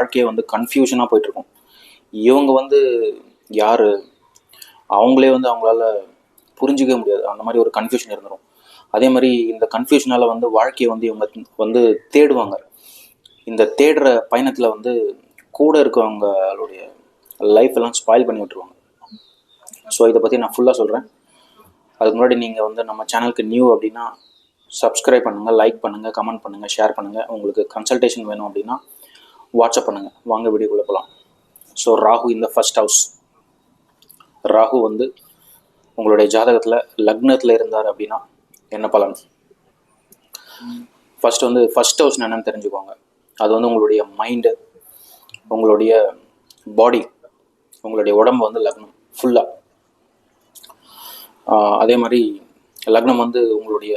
வாழ்க்கையே வந்து கன்ஃபியூஷனாக போயிட்டுருக்கும். இவங்க வந்து யார்? அவங்களே வந்து அவங்களால புரிஞ்சிக்கவே முடியாது. அந்த மாதிரி ஒரு கன்ஃபியூஷன் இருந்துடும் அதே மாதிரி இந்த கன்ஃபியூஷனால் வந்து வாழ்க்கையை வந்து இவங்க வந்து தேடுவாங்க. இந்த தேடுற பயணத்தில் வந்து கூட இருக்கவங்களுடைய லைஃப் எல்லாம் ஸ்பாயில் பண்ணி விட்டுருவாங்க. ஸோ இதை பற்றி நான் ஃபுல்லாக சொல்கிறேன் அதுக்கு முன்னாடி நீங்கள் வந்து நம்ம சேனலுக்கு நியூ அப்படின்னா சப்ஸ்கிரைப் பண்ணுங்கள் லைக் பண்ணுங்கள் கமெண்ட் பண்ணுங்கள் ஷேர் பண்ணுங்கள் உங்களுக்கு கன்சல்டேஷன் வேணும் அப்படின்னா வாட்ஸ்அப் பண்ணுங்கள் வாங்க வீடியோக்குள்ளே போகலாம் ஸோ ராகு இந்த ஃபஸ்ட் ஹவுஸ் ராகு வந்து உங்களுடைய ஜாதகத்தில் லக்னத்தில் இருந்தார் அப்படின்னா என்ன பலன்? ஃபஸ்ட் வந்து ஃபர்ஸ்ட் ஹவுஸ் என்னன்னு தெரிஞ்சுக்கோங்க. அது வந்து உங்களுடைய மைண்டு உங்களுடைய பாடி உங்களுடைய உடம்பு வந்து லக்னம் ஃபுல்லாக அதே மாதிரி லக்னம் வந்து உங்களுடைய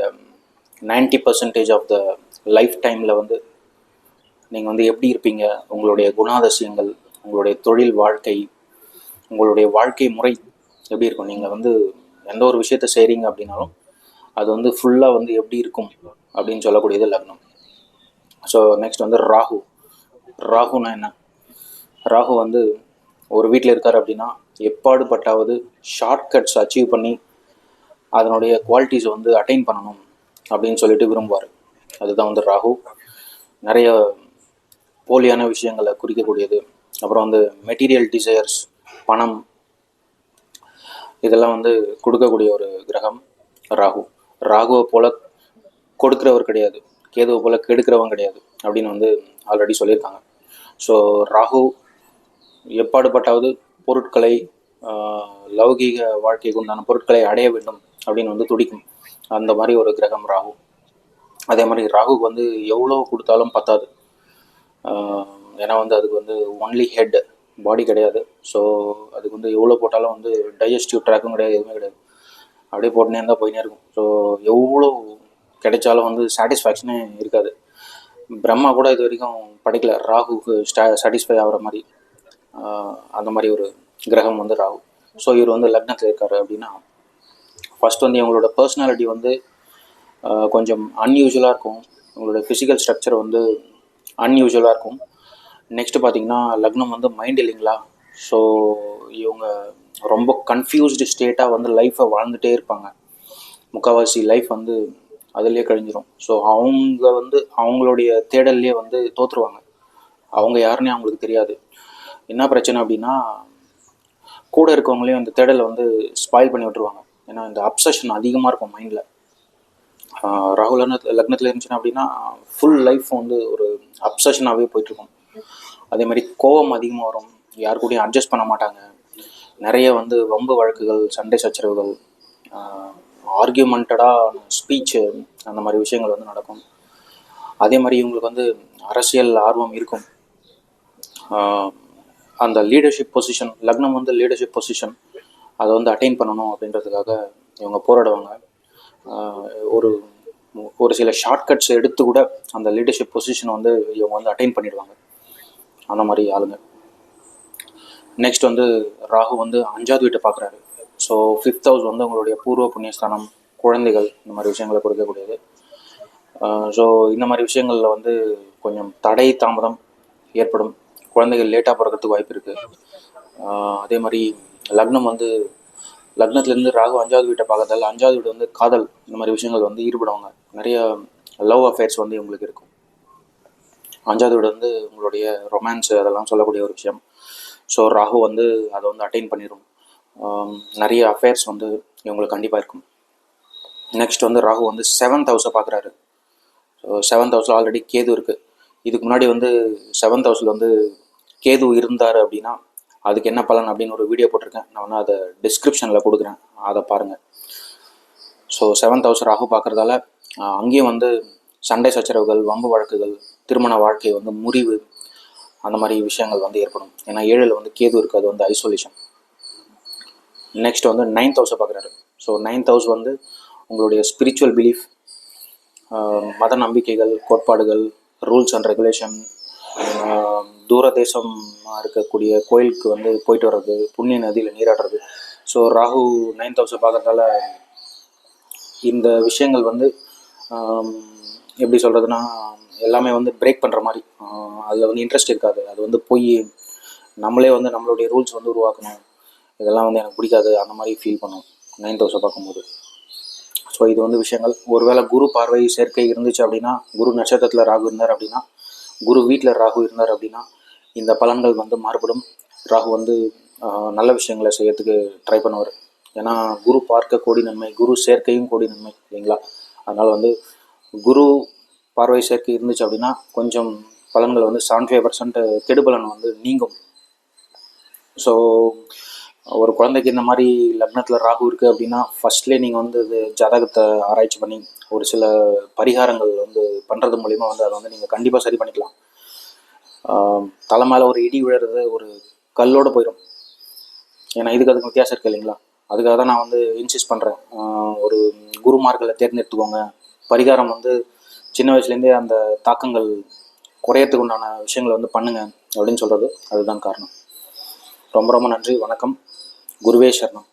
90% பர்சன்டேஜ் ஆஃப் த லைஃப் டைமில் வந்து நீங்கள் வந்து எப்படி இருப்பீங்க? உங்களுடைய குணாதிசயங்கள் உங்களுடைய தொழில் வாழ்க்கை உங்களுடைய வாழ்க்கை முறை எப்படி இருக்கும்? நீங்கள் வந்து எந்த ஒரு விஷயத்த செய்கிறீங்க அப்படின்னாலும் அது வந்து ஃபுல்லாக வந்து எப்படி இருக்கும் அப்படின்னு சொல்லக்கூடியது லக்னம். ஸோ நெக்ஸ்ட் வந்து ராகு. ராகுனா என்ன? ராகு வந்து ஒரு வீட்டில் இருக்கார் அப்படின்னா எப்பாடுபட்டாவது ஷார்ட்கட்ஸ் அச்சீவ் பண்ணி அதனுடைய குவாலிட்டிஸை வந்து அட்டைன் பண்ணணும் அப்படின்னு சொல்லிட்டு விரும்புவார். அதுதான் வந்து ராகு. நிறைய போலியான விஷயங்களை குறிக்கக்கூடியது. அப்புறம் வந்து மெட்டீரியல் டிசையர்ஸ் பணம் இதெல்லாம் வந்து கொடுக்கக்கூடிய ஒரு கிரகம் ராகு. ராகுவை போல கொடுக்குறவர் கிடையாது. கேதுவை போல கெடுக்கிறவன் கிடையாது அப்படின்னு வந்து ஆல்ரெடி சொல்லியிருக்காங்க. ஸோ ராகு எப்பாடுபட்டாவது பொருட்களை லௌகீக வாழ்க்கைக்கு உண்டான பொருட்களை அடைய வேண்டும் அப்படின்னு வந்து துடிக்கும். அந்த மாதிரி ஒரு கிரகம் ராகு. அதே மாதிரி ராகுக்கு வந்து எவ்வளோ கொடுத்தாலும் பத்தாது. ஏன்னா வந்து அதுக்கு வந்து ஒன்லி ஹெட் பாடி கிடையாது. ஸோ அதுக்கு வந்து எவ்வளோ போட்டாலும் வந்து டைஜஸ்டிவ் ட்ராக்கும் கிடையாது எதுவுமே கிடையாது. அப்படியே போட்டுனே இருந்தால் போயினே இருக்கும். ஸோ எவ்வளோ கிடைச்சாலும் வந்து சாட்டிஸ்ஃபேக்ஷனே இருக்காது. பிரம்மா கூட இது வரைக்கும் படைக்கல. ராகுக்கு ஸ்டா சாட்டிஸ்ஃபை ஆகிற மாதிரி அந்த மாதிரி ஒரு கிரகம் வந்து ராகு. ஸோ இவர் வந்து லக்னத்தில் இருக்காரு அப்படின்னா ஃபர்ஸ்ட் வந்து இவங்களோட பர்சனாலிட்டி வந்து கொஞ்சம் அன்யூஷுவலாக இருக்கும். இவங்களோட ஃபிசிக்கல் ஸ்ட்ரக்சர் வந்து அன்யூஷுவலாக இருக்கும். நெக்ஸ்ட் பார்த்தீங்கன்னா லக்னம் வந்து மைண்ட் இல்லைங்களா? ஸோ இவங்க ரொம்ப கன்ஃபியூஸ்டு ஸ்டேட்டாக வந்து லைஃப்பை வாழ்ந்துட்டே இருப்பாங்க. முக்கால்வாசி லைஃப் வந்து அதுலேயே கழிஞ்சிரும். ஸோ அவங்க வந்து அவங்களுடைய தேடல்லையே வந்து தோற்றுருவாங்க அவங்க யாருன்னே அவங்களுக்கு தெரியாது. என்ன பிரச்சனை அப்படின்னா கூட இருக்கவங்களையும் அந்த தேடலை வந்து ஸ்பாயில் பண்ணி விட்டுருவாங்க. ஏன்னா இந்த அப்சஷன் அதிகமாக இருக்கும் மைண்டில் ராகுல் லக்னத்தில் லக்னத்தில் இருந்துச்சுன்னா அப்படின்னா ஃபுல் லைஃப் வந்து ஒரு அப்சஷனாகவே போயிட்டுருக்கும். அதே மாதிரி கோபம் அதிகமாக வரும். யார் கூடயும் அட்ஜஸ்ட் பண்ண மாட்டாங்க. நிறைய வந்து வம்பு வழக்குகள் சண்டை சச்சரவுகள் ஆர்கியூமெண்டடாக ஸ்பீச்சு அந்த மாதிரி விஷயங்கள் வந்து நடக்கும். அதே மாதிரி இவங்களுக்கு வந்து அரசியல் ஆர்வம் இருக்கும். அந்த லீடர்ஷிப் பொசிஷன் லக்னம் வந்து லீடர்ஷிப் பொசிஷன் அதை வந்து அட்டைன் பண்ணணும் அப்படின்றதுக்காக இவங்க போராடுவாங்க. ஒரு ஒரு சில ஷார்ட்கட்ஸ் எடுத்து கூட அந்த லீடர்ஷிப் பொசிஷனை வந்து இவங்க வந்து அட்டைன் பண்ணிடுவாங்க. அந்த மாதிரி ஆளுங்க. நெக்ஸ்ட் வந்து ராகு வந்து அஞ்சாவது வீட்டை பார்க்குறாரு. ஸோ ஃபிஃப்த் ஹவுஸ் வந்து உங்களுடைய பூர்வ புண்ணியஸ்தானம் குழந்தைகள் இந்த மாதிரி விஷயங்களை கொடுக்கக்கூடியது. ஸோ இந்த மாதிரி விஷயங்களில் வந்து கொஞ்சம் தடை தாமதம் ஏற்படும். குழந்தைகள் லேட்டாக பிறக்கிறதுக்கு வாய்ப்பு இருக்குது அதே மாதிரி லக்னம் வந்து லக்னத்துலேருந்து ராகு அஞ்சாவது வீட்டை பார்க்கறதால அஞ்சாவது வீடு வந்து காதல் இந்த மாதிரி விஷயங்கள் வந்து ஈடுபடுவாங்க. நிறைய லவ் அஃபேர்ஸ் வந்து இவங்களுக்கு இருக்கும். அஞ்சாவது வீடு வந்து உங்களுடைய ரொமான்ஸ் அதெல்லாம் சொல்லக்கூடிய ஒரு விஷயம். ஸோ ராகு வந்து அதை வந்து அட்டைன் பண்ணிடும் நிறைய அஃபேர்ஸ் வந்து இவங்களுக்கு கண்டிப்பாக இருக்கும். நெக்ஸ்ட் வந்து ராகு வந்து செவன்த் ஹவுஸை பார்க்குறாரு. ஸோ செவன்த் ஹவுஸில் ஆல்ரெடி கேது இருக்குது இதுக்கு முன்னாடி வந்து செவன்த் ஹவுஸில் வந்து கேது இருந்தார் அப்படின்னா அதுக்கு என்ன பலன் அப்படின்னு ஒரு வீடியோ போட்டிருக்கேன். நான் வந்து அதை டிஸ்கிரிப்ஷனில் கொடுக்குறேன். அதை பாருங்கள் ஸோ செவன்த் ஹவுஸ் ராகு பார்க்குறதால அங்கேயும் வந்து சண்டை சச்சரவுகள் வம்பு வழக்குகள் திருமண வாழ்க்கை வந்து முறிவு அந்த மாதிரி விஷயங்கள் வந்து ஏற்படும். ஏன்னா ஏழில் வந்து கேது இருக்குது அது வந்து ஐசோலேஷன் நெக்ஸ்ட் வந்து நைன்த் ஹவுஸை பார்க்குறாரு. ஸோ நைன்த் ஹவுஸ் வந்து உங்களுடைய ஸ்பிரிச்சுவல் பிலீஃப் மத நம்பிக்கைகள் கோட்பாடுகள் ரூல்ஸ் அண்ட் ரெகுலேஷன் தூர தேசமாக இருக்கக்கூடிய கோயிலுக்கு வந்து போயிட்டு வர்றது புண்ணிய நதியில் நீராடுறது. ஸோ ராகு நைன்த் ஹவுஸை பார்க்கறதால இந்த விஷயங்கள் வந்து எப்படி சொல்கிறதுனா எல்லாமே வந்து பிரேக் பண்ணுற மாதிரி. அதில் வந்து இன்ட்ரெஸ்ட் இருக்காது. அது வந்து போய் நம்மளே வந்து நம்மளுடைய ரூல்ஸ் வந்து உருவாக்கணும். இதெல்லாம் வந்து எனக்கு பிடிக்காது. அந்த மாதிரி ஃபீல் பண்ணும். நைன் தௌசண்ட் பார்க்கும்போது ஸோ இது வந்து விஷயங்கள். ஒருவேளை குரு பார்வை சேர்க்கை இருந்துச்சு அப்படின்னா குரு நட்சத்திரத்தில் ராகு இருந்தார் அப்படின்னா குரு வீட்டில் ராகு இருந்தார் அப்படின்னா இந்த பலன்கள் வந்து மாறுபடும். ராகு வந்து நல்ல விஷயங்களை செய்யறதுக்கு ட்ரை பண்ணுவார். ஏன்னா குரு பார்க்க கோடி நன்மை குரு சேர்க்கையும் கோடி நன்மை இல்லைங்களா? அதனால் வந்து குரு பார்வை சேர்க்கை இருந்துச்சு அப்படின்னா கொஞ்சம் பலன்கள் வந்து செவன்டி ஃபைவ் பர்சன்ட் கெடுபலன் வந்து நீங்கும். ஸோ ஒரு குழந்தைக்கு இந்த மாதிரி லக்னத்தில் ராகு இருக்குது அப்படின்னா ஃபர்ஸ்ட்லேயே நீங்கள் வந்து இது ஜாதகத்தை ஆராய்ச்சி பண்ணி ஒரு சில பரிகாரங்கள் வந்து பண்ணுறது மூலிமா வந்து அதை வந்து நீங்கள் கண்டிப்பாக சரி பண்ணிக்கலாம். தலை மேலே ஒரு இடி விழுறது ஒரு கல்லோடு போயிடும் ஏன்னா இதுக்கு அதுக்கு வித்தியாசம் இருக்குது இல்லைங்களா? அதுக்காக தான் நான் வந்து இன்சிஸ்ட் பண்ணுறேன் ஒரு குருமார்களை தேர்ந்தெடுத்துக்கோங்க. பரிகாரம் வந்து சின்ன வயசுலேருந்தே அந்த தாக்கங்கள் குறையறதுக்கு உண்டான விஷயங்களை வந்து பண்ணுங்க அப்படின்னு சொல்கிறது அதுதான் காரணம். ரொம்ப ரொம்ப நன்றி. வணக்கம். ಗುರುವೇ ಶರಣಂ